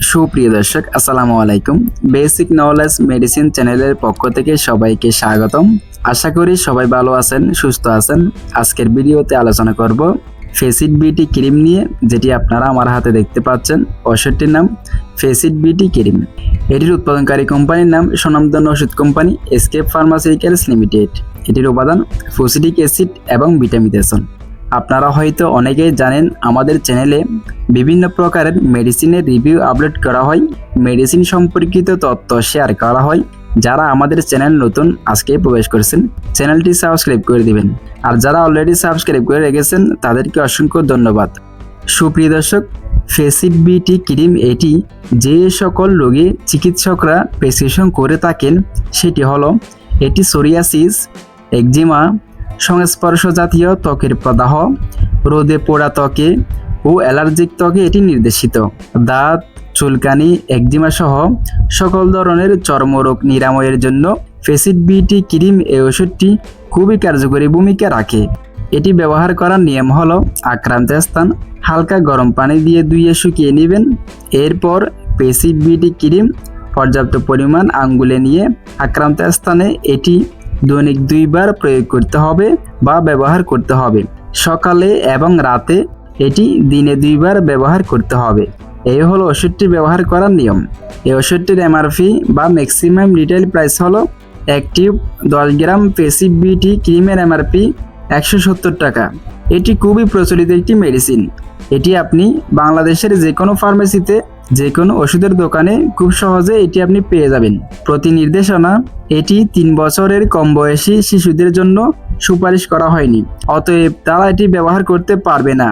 সুপ্রিয় দর্শক, আসসালামু আলাইকুম। বেসিক নলেজ মেডিসিন চ্যানেলের পক্ষ থেকে সবাইকে স্বাগতম। আশা করি সবাই ভালো আছেন, সুস্থ আছেন। আজকের ভিডিওতে আলোচনা করব ফেসিড বিটি ক্রিম নিয়ে, যেটি আপনারা আমার হাতে দেখতে পাচ্ছেন। ওষুধটির নাম ফেসিড বিটি ক্রিম এটির উৎপাদনকারী কোম্পানির নাম স্বনামধন্য ওষুধ কোম্পানি এসকেপ ফার্মাসিউটিক্যালস লিমিটেড এটির উপাদান ফুসিডিক অ্যাসিড এবং ভিটামিনেশন আপনারা হয়তো অনেকেই জানেন, আমাদের চ্যানেলে বিভিন্ন প্রকারের মেডিসিনের রিভিউ আপলোড করা হয়। মেডিসিন সম্পর্কিত তথ্য শেয়ার করা হয়, যারা আমাদের চ্যানেল নতুন আজকে প্রবেশ করেছেন, চ্যানেলটি সাবস্ক্রাইব করে দিবেন। আর যারা অলরেডি সাবস্ক্রাইব করে রেখেছেন, তাদেরকে অসংখ্য ধন্যবাদ। সুপ্রিয় দর্শক ফেসিড বিটি ক্রিম এটি যে সকল রোগী চিকিৎসকরা প্রেসক্রিপশন করে থাকেন, সেটি হলো এটি সোরিয়াসিস একজিমা সংস্পর্শ জাতীয় ত্বকের প্রদাহ, রোদে পোড়া ত্বকে ও অ্যালার্জিক ত্বকে এটি নির্দেশিত। দাঁত, চুলকানি একজিমা সহ সকল ধরনের চর্মরোগ নিরাময়ের জন্য ফেসিড বিটি ক্রিম এই ওষুধটি খুবই কার্যকরী ভূমিকা রাখে। এটি ব্যবহার করার নিয়ম হল আক্রান্ত স্থান, হালকা গরম পানি দিয়ে ধুয়ে শুকিয়ে নেবেন। এরপর ফেসিড বিটি ক্রিম পর্যাপ্ত পরিমাণ আঙ্গুলে নিয়ে আক্রান্ত স্থানে এটি দৈনিক দুইবার প্রয়োগ করতে হবে বা ব্যবহার করতে হবে। সকালে এবং রাতে এটি দিনে দুইবার ব্যবহার করতে হবে। এই হলো ওষুধটি ব্যবহার করার নিয়ম। এই ওষুধটির এমআরপি বা ম্যাক্সিমাম রিটেল প্রাইস হলো এক টিউব দশ গ্রাম পেসিভ বিটি ক্রিমের এমআরপি একশো সত্তর টাকা। এটি খুবই প্রচলিত একটি মেডিসিন এটি আপনি বাংলাদেশের যে কোনো ফার্মেসিতে যে কোনো ওষুধের দোকানে খুব সহজে এটি আপনি পেয়ে যাবেন। প্রতি নির্দেশনা এটি তিন বছরের কম বয়সী শিশুদের জন্য সুপারিশ করা হয়নি, অতএব তারা এটি ব্যবহার করতে পারবে না।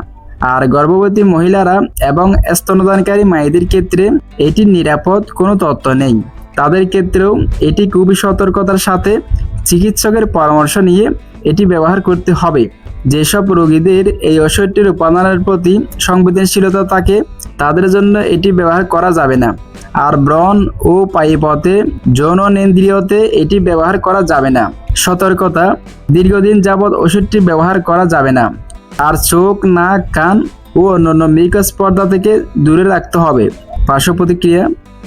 আর গর্ভবতী মহিলারা এবং স্তনদানকারী মায়েদের ক্ষেত্রে এটির নিরাপদ কোনো তথ্য নেই। তাদের ক্ষেত্রেও এটি খুবই সতর্কতার সাথে চিকিৎসকের পরামর্শ নিয়ে এটি ব্যবহার করতে হবে। যেসব রোগীদের এই ওষুধটির উপাদানের প্রতি সংবেদনশীলতা থাকে, তাদের জন্য এটি ব্যবহার করা যাবে না। আর ব্রণ ও পাইপথে যৌননেন্দ্রিয়তে এটি ব্যবহার করা যাবে না। সতর্কতা, দীর্ঘদিন যাবৎ ওষুধটি ব্যবহার করা যাবে না। আর চোখ, নাক, কান ও অন্যান্য মিকস পর্দা থেকে দূরে রাখতে হবে। পার্শ্ব প্রতিক্রিয়া,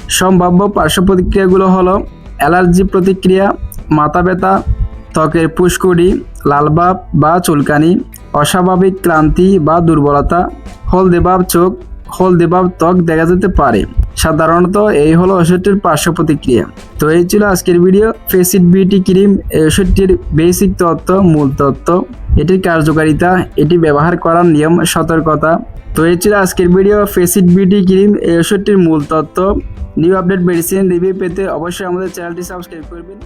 সম্ভাব্য পার্শ্ব প্রতিক্রিয়াগুলো হলো অ্যালার্জি প্রতিক্রিয়া, মাথা ব্যথা ত্বকের পুষ্কুড়ি লালভাব বা চুলকানি, অস্বাভাবিক ক্লান্তি বা দুর্বলতা, হলদেবাব চোখ, হলদেবাব ত্বক দেখা যেতে পারে। সাধারণত এই হলো ওষুধটির পার্শ্ব প্রতিক্রিয়া। তো এই ছিল আজকের ভিডিও। ফেসিড বিউটি ক্রিম, এই ওষুধটির বেসিক তত্ত্ব, মূল তত্ত্ব, এটির কার্যকারিতা, এটি ব্যবহার করার নিয়ম, সতর্কতা। তো এই ছিল আজকের ভিডিও। ফেসিড বিউটি ক্রিম, এই ওষুধটির মূল তত্ত্ব। নিউ আপডেট মেডিসিন রিভিউ পেতে অবশ্যই আমাদের চ্যানেলটি সাবস্ক্রাইব করবেন।